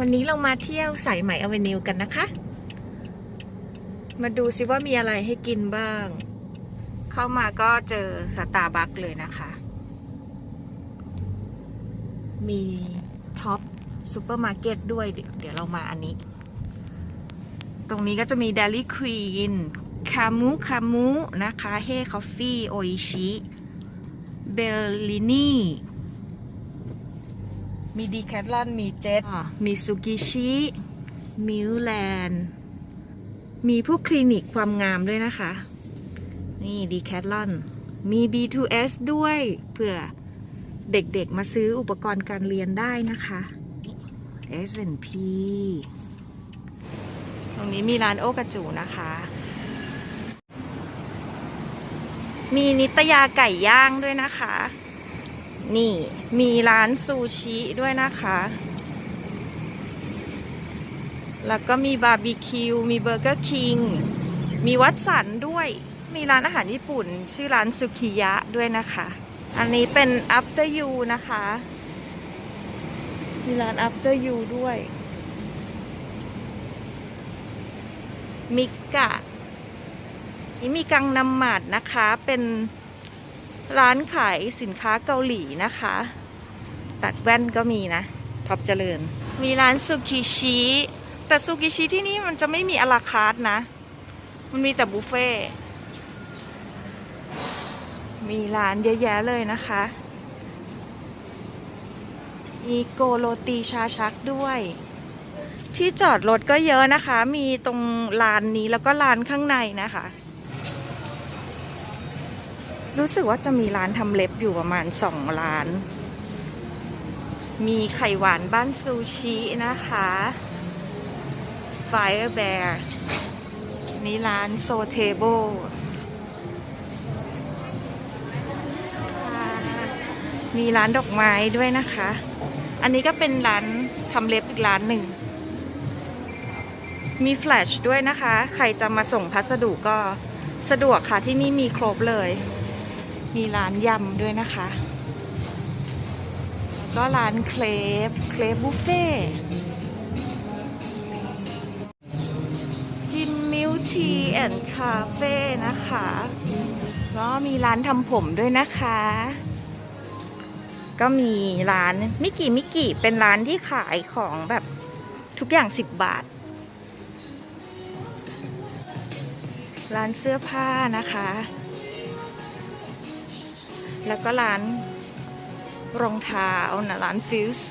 วันนี้เรามาเที่ยวสายไหมอเวนิวกันนะคะ มาดูซิว่ามีอะไรให้กินบ้าง เข้ามาก็เจอสตาร์บัคเลยนะคะ มีท็อปซูเปอร์มาร์เก็ตด้วย เดี๋ยวเดี๋ยวเรามาอันนี้ ตรงนี้ก็จะมี d ดลี่ควีนคามูคามูนะคะเฮคอฟฟี่โออิชิเบลลินี่ มีดีแคทลอน มีเจ็ตมีซูกิชิมิวแลนด์มีพวกคลินิกความงามด้วยนะคะ นี่ดีแคทลอน มี B2S ด้วยเผื่อเด็กๆมาซื้ออุปกรณ์การเรียนได้นะคะ S&P ตรงนี้มีร้านโอกระจูนะคะ มีนิตยาไก่ย่างด้วยนะคะ นี่มีร้านซูชิด้วยนะคะ แล้วก็มีบาร์บีคิว มีเบอร์เกอร์คิง มีวัดสันด้วย มีร้านอาหารญี่ปุ่น ชื่อร้านสุคิยะด้วยนะคะ อันนี้เป็น after you นะคะ มีร้าน after you ด้วย มิกะนี่มีกังนำหมัดนะคะ เป็น ร้านขายสินค้าเกาหลีนะคะ ตัดแว่นก็มีนะท็อปเจริญ มีร้านซูกิชิแต่ซูกิชิที่นี่มันจะไม่มีอลาคาร์ทนะ มันมีแต่บุฟเฟ่มีร้านเยอะแยะเลยนะคะ มีโกโรตีชาชักด้วย ที่จอดรถก็เยอะนะคะ มีตรงลานนี้แล้วก็ลานข้างในนะคะ รู้สึกว่าจะมีร้านทำเล็บอยู่ประมาณสองร้าน มีไข่หวานบ้านซูชินะคะ Fire Bear นี่ร้านโซเทเบิลมีร้านดอกไม้ด้วยนะคะ อันนี้ก็เป็นร้านทำเล็บอีกร้านหนึ่ง มีแฟลชด้วยนะคะ ใครจะมาส่งพัสดุก็สะดวกค่ะที่นี่มีครบเลย มีร้านยำด้วยนะคะก็ร้านเคลปเคลปบุฟเฟ่จินมิวทีแอนด์คาเฟ่นะคะ ก็มีร้านทำผมด้วยนะคะ ก็มีร้านมิกิมิกิเป็นร้านที่ขายของแบบทุกอย่าง 10 บาท ร้านเสื้อผ้านะคะ แล้วก็ร้านรองเท้านะร้านฟิวส์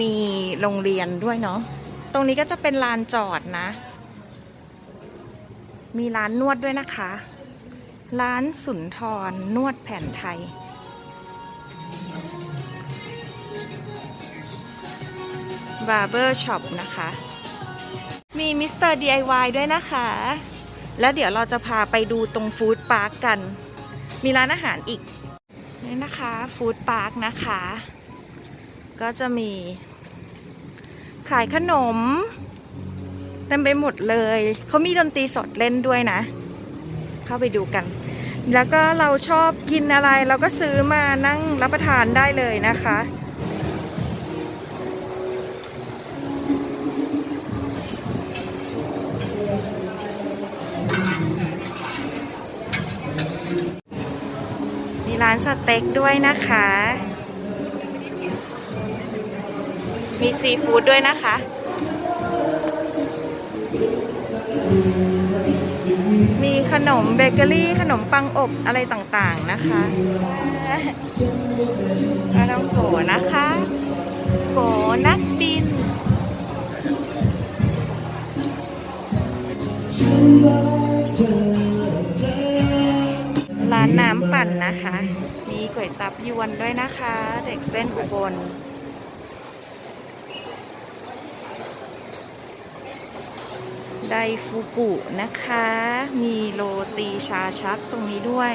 มีโรงเรียนด้วยเนาะ ตรงนี้ก็จะเป็นลานจอดนะ มีร้านนวดด้วยนะคะ ร้านสุนทรนวดแผนไทย บาร์เบอร์ช็อปนะคะ มีมิสเตอร์ DIY ด้วยนะคะ แล้วเดี๋ยวเราจะพาไปดูตรงฟู้ดพาร์คกัน มีร้านอาหารอีก นี่นะคะฟู้ดพาร์คนะคะ ก็จะมี ขายขนมเต็มไปหมดเลย เขามีดนตรีสดเล่นด้วยนะ เข้าไปดูกัน แล้วก็เราชอบกินอะไรเราก็ซื้อมานั่งรับประทานได้เลยนะคะานสเต็กด้วยนะคะ มีซีฟู้ดด้วยนะคะ มีขนมเบเกอรี่ ขนมปังอบอะไรต่างๆนะคะปลาต้องโกนะคะ โกนักบินร้านน้ำ ปั่นนะคะ มีก๋วยจับยวนด้วยนะคะ เด็กเส้นอุบลไดฟูกุนะคะ มีโรตีชาชักตรงนี้ด้วย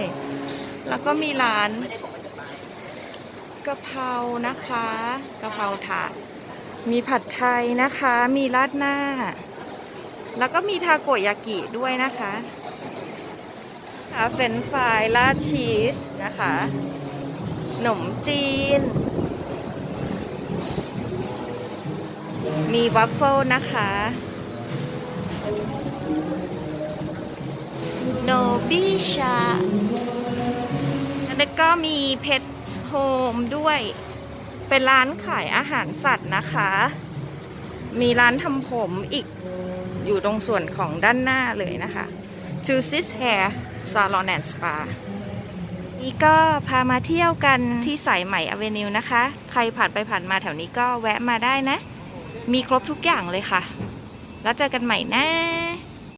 แล้วก็มีร้านกะเพรานะคะกะเพราถาดมีผัดไทยนะคะ มีราดหน้า แล้วก็มีทาโกยากิด้วยนะคะ เฟรนฟรายราดชีสนะคะขนมจีน มีวัฟเฟิลนะคะโนบิชาแล้วก็มีเพ t โฮมด้วย เป็นร้านขายอาหารสัตว์นะคะ มีร้านทำผมอีกอยู่ตรงส่วนของด้านหน้าเลยนะคะ Juices Hair Salon and Spa นี่ก็พามาเที่ยวกันที่สายใหม่อเวนิวนะคะ ใครผ่านไปผ่านมาแถวนี้ก็แวะมาได้นะ มีครบทุกอย่างเลยค่ะ แล้วเจอกันใหม่นะ